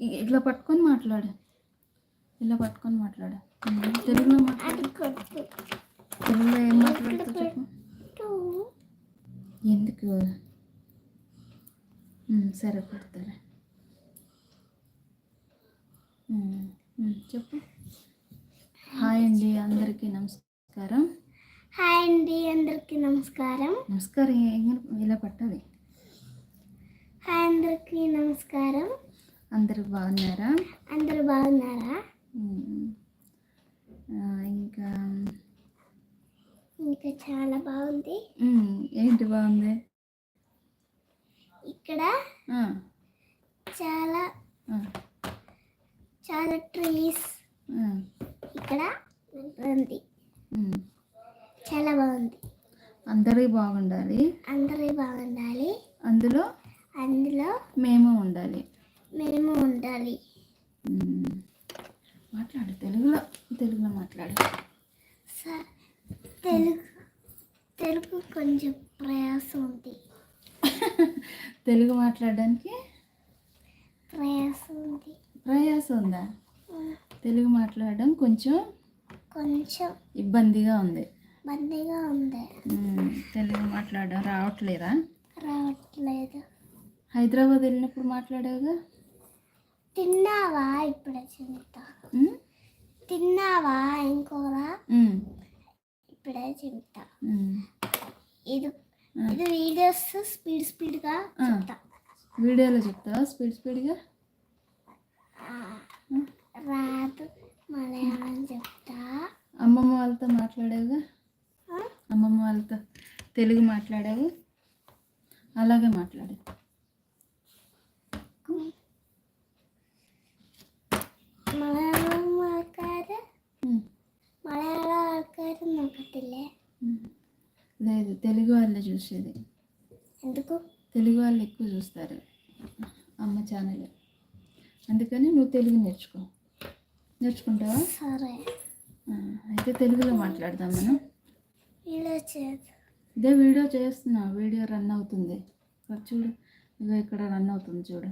ఇట్లా పట్టుకొని మాట్లాడు. ఇలా పట్టుకొని మాట్లాడు. తెలుగులో మాట్లాడు. తెలుగులో ఏం మాట్లాడుతావు చెప్పు. ఎందుకు? సరే పెడతారా చెప్పు. హాయ్ అండి అందరికీ నమస్కారం. హాయ్ అండి అందరికీ నమస్కారం. నమస్కారం ఇలా పట్టాలి. హాయ్ అందరికీ నమస్కారం. అందరూ బాగున్నారా? అందరూ బాగున్నారా? ఇంకా? ఇంకా చాలా బాగుంది. ఏంటి బాగుంది? ఇక్కడ చాలా చాలా ట్రీస్ ఇక్కడ ఉంది. చాలా బాగుంది. అందరూ బాగుండాలి. అందరూ బాగుండాలి. అందులో అందులో మేము ఉండాలి. మేము ఉండాలి. మాట్లాడు తెలుగులో తెలుగులో మాట్లాడు. స- తెలుగు తెలుగు కొంచెం ప్రయాసం ఉంది. తెలుగు మాట్లాడడానికి ప్రయాసం ఉంది. ప్రయాసం ఉందా? తెలుగు మాట్లాడడం కొంచెం కొంచెం ఇబ్బందిగా ఉంది. బందీగా ఉంది. తెలుగు మాట్లాడడం రావట్లేదా? రావట్లేదు. హైదరాబాద్ వెళ్ళినప్పుడు మాట్లాడావుగా? తిన్నావా ఇప్పుడే మ్మ్? తిన్నావా ఇంకోరా. ఇప్పుడే మ్మ్. ఇది ఇది వీడియోస్ స్పీడ్ స్పీడ్గా. చెప్తా. వీడియోలో చెప్తావా స్పీడ్ స్పీడ్గా? రాదు మలయాళం చెప్తా. అమ్మమ్మ వాళ్ళతో మాట్లాడావుగా? అమ్మమ్మ వాళ్ళతో తెలుగు మాట్లాడావు? అలాగే మాట్లాడు. చూసేది. ఎందుకు? తెలుగు వాళ్ళు ఎక్కువ చూస్తారు అమ్మ ఛానల్. అందుకని నువ్వు తెలుగు నేర్చుకో. నేర్చుకుంటావా? సరే. అయితే తెలుగులో మాట్లాడదాం మనం. వీడియో ఇదే వీడియో చేస్తున్నా. వీడియో రన్ అవుతుంది. చూడు. ఇగో ఇక్కడ రన్ అవుతుంది చూడు?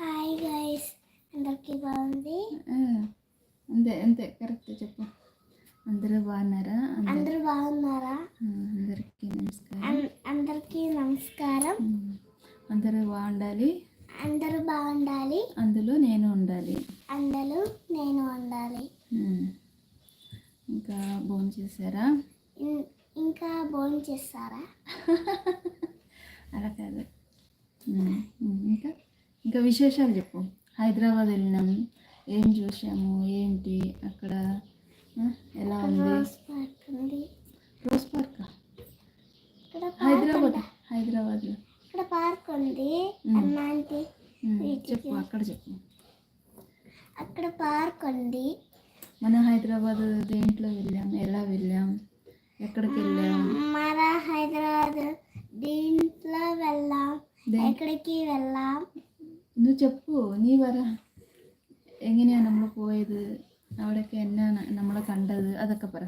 Hi guys. అందరికీ బాగుంది. అంతే అంతే. కరెక్ట్ చెప్పు. అందరూ బాగున్నారా? అందరూ బాగున్నారా? అందరికీ నమస్కారం. అందరికీ నమస్కారం. అందరూ బాగుండాలి? అందరూ బాగుండాలి. అందులో నేను ఉండాలి. అందరూ నేను ఉండాలి. ఇంకా భోజనం చేశారా? ఇంకా భోజనం చేస్తారా? అలా కాదు. ఇంకా ఇంకా విశేషాలు చెప్పు. హైదరాబాద్ వెళ్ళినాం. ఏం చూసాము? ఏంటి? అక్కడ ఎలా ఉంది రోజ్ పార్క్ ఉంది రోజ్ పార్క్ ఇక్కడ పార్క్ హైదరాబాద్ ఉంది. హైదరాబాద్లో ఇక్కడ పార్క్ ఉంది ఉమ్. అన్నాంటి ఉమ్, చెప్పు అక్కడ చెప్పు అక్కడ పార్క్ ఉంది మన హైదరాబాద్ దేంట్లో వెళ్ళాం ఎలా వెళ్ళాం ఎక్కడికి వెళ్ళాం మన హైదరాబాద్ దీంట్లో వెళ్ళాం దే- ఎక్కడికి వెళ్ళాం നീ చెప్పు നീ പറ എങ്ങനെയാണ് നമ്മൾ പോയത് അവിടെയൊക്കെ എന്നാണ് നമ്മൾ കണ്ടത് അതൊക്കെ പറ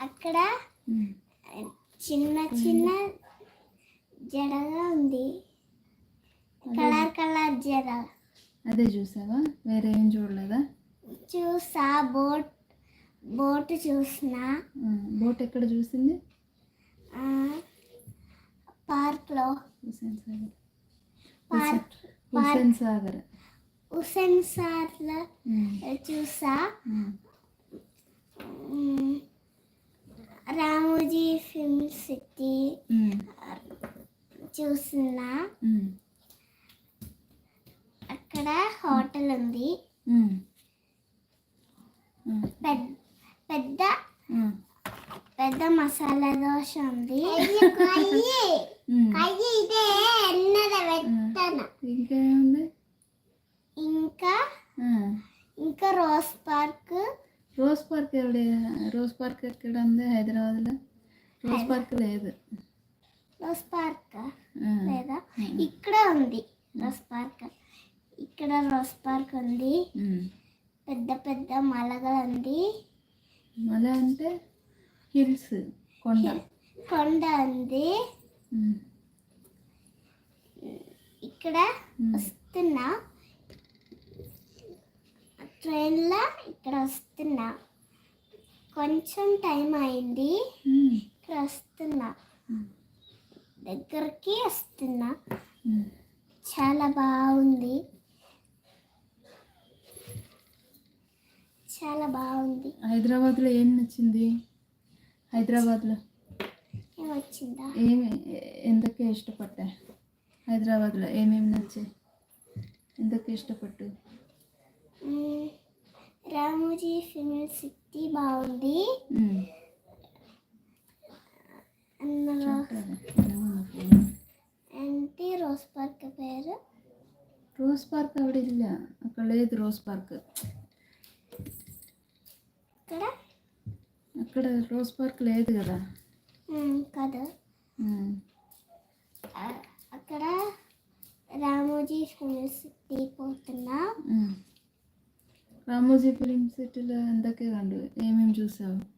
అక్కడ ഉം. చిన్న చిన్న జడగా ఉంది కలర్ కలర్ జడ అదే చూసావా వేరే ఏం చూడలేదా చూసా బోట్ బోట్ చూసిన ఆ, బోట్ ఎక్కడ చూసింది పార్క్లో హుసేన్ సాగర్ పార్క్ హుసేన్ సాగర్ హుసేన్ సార్లో చూసా రామోజీ ఫిల్మ్ సిటీ చూసిన. అక్కడ హోటల్ ఉంది. పెద్ద పెద్ద మసాలా దోశ ఉంది. ఇంకా ఇంకా ఇంకా రోజ్ పార్క్. రోజ్ పార్క్ ఎవడే రోజ్ పార్క్ ఎక్కడ ఉంది హైదరాబాద్లో? రోజ్ పార్క్ లేదు. రోజ్ పార్క్ లేదా? ఇక్కడ ఉంది రోజ్ పార్క్. ఇక్కడ రోజ్ పార్క్ ఉంది. పెద్ద పెద్ద మలగలు ఉంది. మళ్ళీ అంటే హిల్స్ కొండ. కొండ ఉంది. ఇక్కడ. వస్తున్నా. ట్రైన్లో ఇక్కడ వస్తున్నా. కొంచెం టైం అయింది. ఇక్కడ వస్తున్నా. దగ్గరికి వస్తున్నా. చాలా బాగుంది. చాలా బాగుంది. హైదరాబాద్లో ఏం నచ్చింది? హైదరాబాద్లో? ఏమొచ్చిందా ఏమి ఎందుకు ఇష్టపడ్డా? హైదరాబాద్లో ఏమేమి నచ్చాయి? ఎందుకు ఇష్టపట్టు మ్మ్. Technology University Boundy. Mm. Aunty rose park പേര് റോസ് പാർക്ക് അവിടെ ഇല്ല അക്കടേത് റോസ് പാർക്ക് అక్కడ రోజ్ పార్క్ లేదు కదా కదా అక్కడ రామోజీ యూనివర్సిటీ పోతున్నా రామోజీ ఫిలిం సిటీలో ఎంతకే కండు? ఏమేమి చూసావు?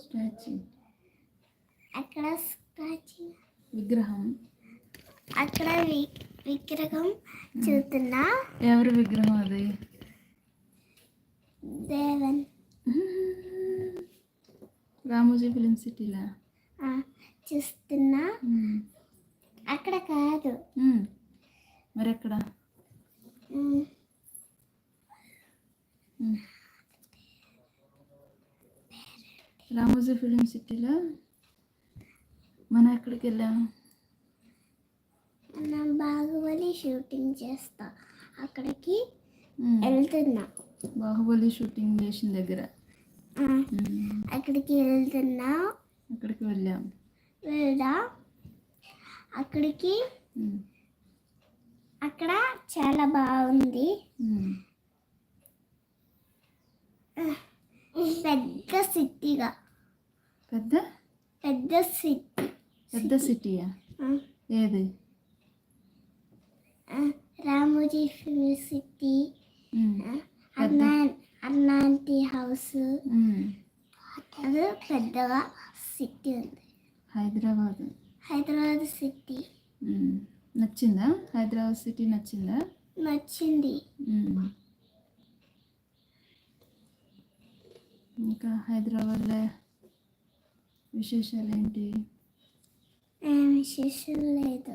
స్టాచ్యూ. అక్కడ విగ్రహం. అక్కడ విగ్రహం చూస్తున్నా. ఎవరి విగ్రహం అది? దేవన్. రామోజీ ఫిలిం సిటీలా? చూస్తున్నా. అక్కడ కాదు. మరి ఎక్కడ. రామోజీ ఫిలిం సిటీలో మనం ఎక్కడికి వెళ్ళాం మనం బాహుబలి షూటింగ్ చేస్తా అక్కడికి. వెళ్తున్నా బాహుబలి షూటింగ్ చేసిన దగ్గర. అక్కడికి వెళ్తున్నా అక్కడికి వెళ్ళాం. వెళ్దా అక్కడికి. అక్కడ చాలా బాగుంది. పెద్ద సిటీగా. పెద్ద? పెద్ద సిటీ. పెద్ద సిటీయా? ఏది? Ramoji film city. అన్నా అన్నాంటి హౌస్. అది పెద్దగా సిటీ ఉంది హైదరాబాద్ హైదరాబాద్ సిటీ. నచ్చిందా హైదరాబాద్ సిటీ నచ్చిందా నచ్చింది. ఇంకా హైదరాబాద్లో విశేషాలు ఏంటి విశేషం లేదు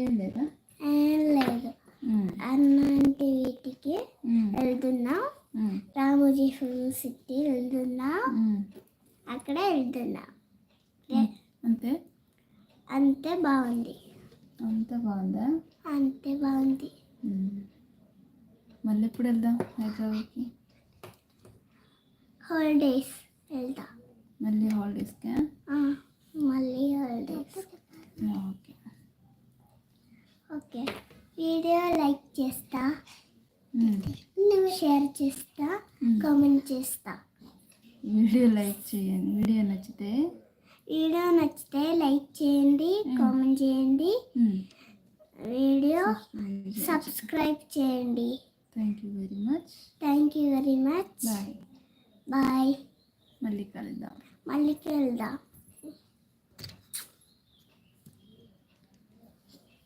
ఏం లేదా ఏం లేదు. అన్నాంటి వీటికి. వెళ్తున్నా. రామోజీ సిటీ వెళ్తున్నా. అక్కడ వెళ్తున్నా. అంతే? అంతే బాగుంది. అంత బాగుందా? అంతే బాగుంది. మళ్ళీ ఎప్పుడు వెళ్దాం హైదరాబాద్కి? హాలిడేస్ వెళ్తా. మళ్ళీ హాలిడేస్కా? మళ్ళీ holidays okay okay video like చేస్తా ఉమ్. షేర్ చేస్తా ఉమ్. కామెంట్ చేస్తా వీడియో లైక్ చేయండి వీడియో నచ్చితే వీడియో నచ్చితే లైక్ చేయండి కామెంట్ చేయండి. వీడియో సబ్స్క్రైబ్ చేయండి. Thank you very much thank you very much bye bye మళ్ళీ కలుద్దాం. మళ్ళీ వెళ్దాం